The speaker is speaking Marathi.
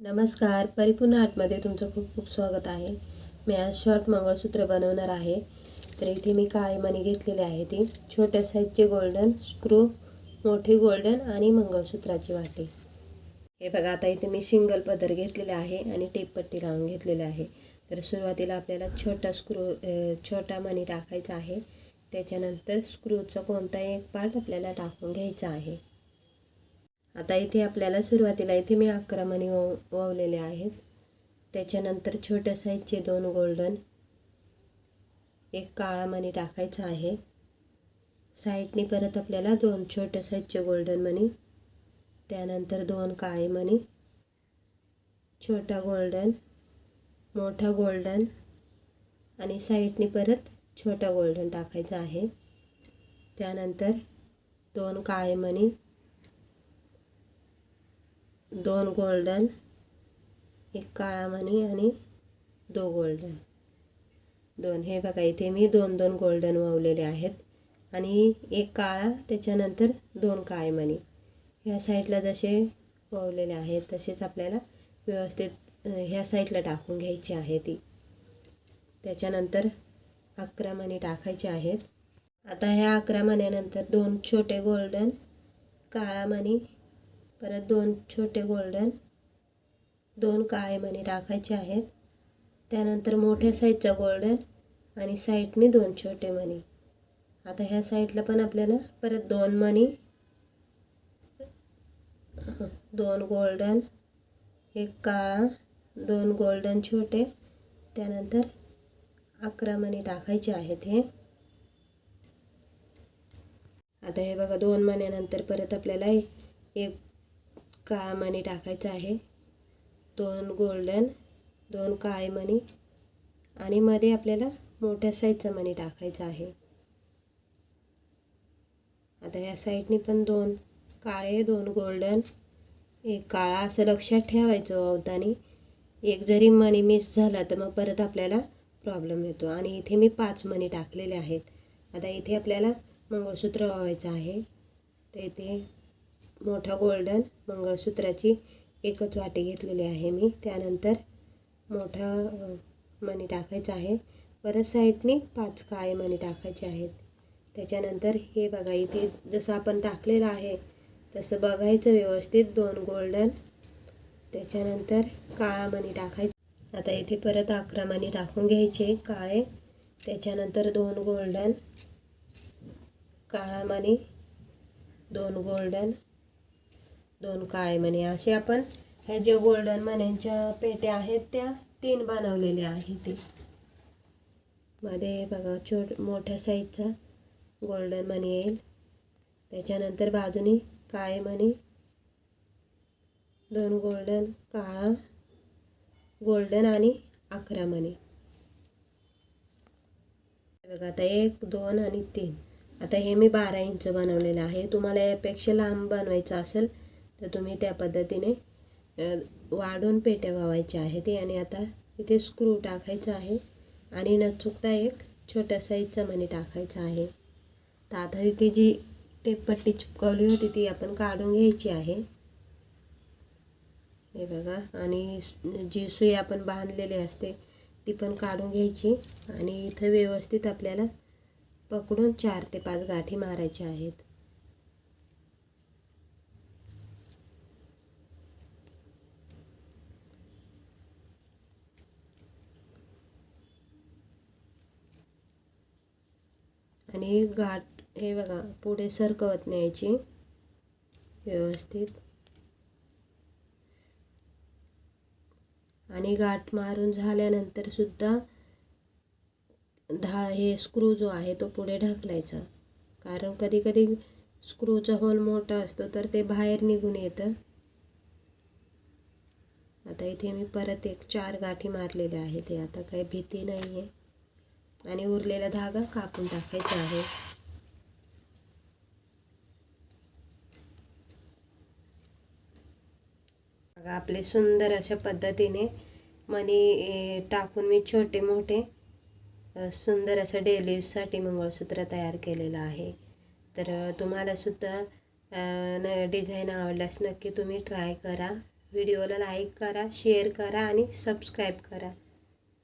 नमस्कार. परिपूर्ण आर्टमध्ये तुमचं खूप खूप स्वागत आहे. मी आज शॉर्ट मंगळसूत्र बनवणार आहे. तर इथे मी काळे मणी घेतलेले आहे ती. छोट्या साईजचे गोल्डन स्क्रू मोठी गोल्डन आणि मंगळसूत्राची वाटी. हे बघा आता इथे मी सिंगल पदर घेतलेले आहे आणि टेपपट्टी लावून घेतलेले आहे. तर सुरुवातीला आपल्याला छोटा स्क्रू छोटा मणी टाकायचा आहे. त्याच्यानंतर स्क्रूचा कोणताही एक पार्ट आपल्याला टाकून घ्यायचा आहे. आता इथे आपल्याला सुरुवातीला इथे मी अकरा मणी वव ववलेले आहेत. त्याच्यानंतर छोट्या साईजचे दोन गोल्डन एक काळा मणी टाकायचा आहे. साईडने परत आपल्याला दोन छोट्या साईजचे गोल्डन मणी त्यानंतर दोन काळे मणी छोटा गोल्डन मोठा गोल्डन आणि साईडने परत छोटा गोल्डन टाकायचा आहे. त्यानंतर दोन काळे मणी दोन गोल्डन एक काळा मणी आणि दो गोल्डन दोन हे बघा इथे मी दोन दोन गोल्डन वावलेले आहेत. आणि एक काळा त्याच्यानंतर दोन काळे मणी ह्या साईडला जसे वावलेले आहेत तसेच आपल्याला व्यवस्थित ह्या साईडला टाकून घ्यायची आहे ती. त्याच्यानंतर अकरा मणी टाकायचे आहेत. आता ह्या अकरा मण्यानंतर दोन छोटे गोल्डन काळा मणी परत दोन छोटे गोल्डन दोन काळे मणी राखायचे आहेत. त्यानंतर मोठ्या साईजचा गोल्डन आणि साईडने दोन छोटे मणी. आता ह्या साईडला पण आपल्याला परत दोन मणी दोन गोल्डन एक काळा दोन गोल्डन छोटे त्यानंतर अकरा मणी टाकायचे आहेत हे. आता हे बघा दोन महिन्यानंतर परत आपल्याला एक काळा मणी टाकायचा आहे. दोन गोल्डन दोन काळे मणी आणि मध्ये आपल्याला मोठ्या साईजचा मणी टाकायचा आहे. आता या साईडने पण दोन काळे दोन गोल्डन एक काळा असं लक्षात ठेवायचं हो अवतानी. एक जरी मणी मिस झाला तर मग परत आपल्याला प्रॉब्लेम येतो. आणि इथे मी पाच मणी टाकलेले आहेत. आता इथे आपल्याला मंगळसूत्र व्हायचं आहे. तर इथे मोठा गोल्डन मंगळसूत्राची एकच वाटी घेतलेली आहे मी. त्यानंतर मोठा अ, मणी टाकायचा आहे. परत साईडने पाच काळे मणी टाकायचे आहेत. त्याच्यानंतर हे बघा इथे जसं आपण टाकलेलं आहे तसं बघायचं व्यवस्थित. दोन गोल्डन त्याच्यानंतर काळा मणी टाकायचा. आता इथे परत अकरा मणी टाकून घ्यायचे काळे. त्याच्यानंतर दोन गोल्डन काळा मणी दोन गोल्डन दोन काळे मणी असे आपण. ह्या जे गोल्डन मण्यांच्या पेट्या आहेत त्या तीन बनवलेल्या आहेत ते. मध्ये बघा छोट मोठ्या साईजचा गोल्डन मणी येईल. त्याच्यानंतर बाजूनी काळे मणी. दोन गोल्डन काळा गोल्डन आणि अकरा मणी. बघा आता एक दोन आणि तीन. आता हे मी बारा इंच बनवलेलं आहे. तुम्हाला यापेक्षा लांब बनवायचं असेल तर तुम्ही त्या पद्धतीने वाढून पेट्या वावायच्या आहेत. आणि आता इथे स्क्रू टाकायचा आहे. आणि न चुकता एक छोट्या साईजचा मणी टाकायचा आहे. तर आता इथे जी टेपपट्टी चिपकवली होती ती आपण काढून घ्यायची आहे. हे बघा. आणि जी सुई आपण बांधलेली असते ती पण काढून घ्यायची. आणि इथं व्यवस्थित आपल्याला पकडून चार ते पाच गाठी मारायच्या आहेत. आणि गाठ हे बघा पुढे सरकवत न्यायची. व्यवस्थित. आणि गाठ मारून झाल्यानंतर सुद्धा दहा हे स्क्रू जो आहे तो पुढे ढकलायचा. कारण कधी कधी स्क्रूचा होल मोठा असतो तर ते बाहेर निघून येतं. आता इथे मी परत एक चार गाठी मारलेल्या आहेत ते आता काही भीती नाही आहे आणि उरलेला धागा कापून टाकायचा आहे आपले सुंदर अशा पद्धतीने मनी टाकून मी छोटे मोठे सुंदर असं डेली यूजसाठी मंगळसूत्र तयार केलेलं आहे. तर तुम्हालासुद्धा न डिझाईन आवडल्यास नक्की तुम्ही ट्राय करा. व्हिडिओला लाईक करा शेअर करा आणि सबस्क्राईब करा.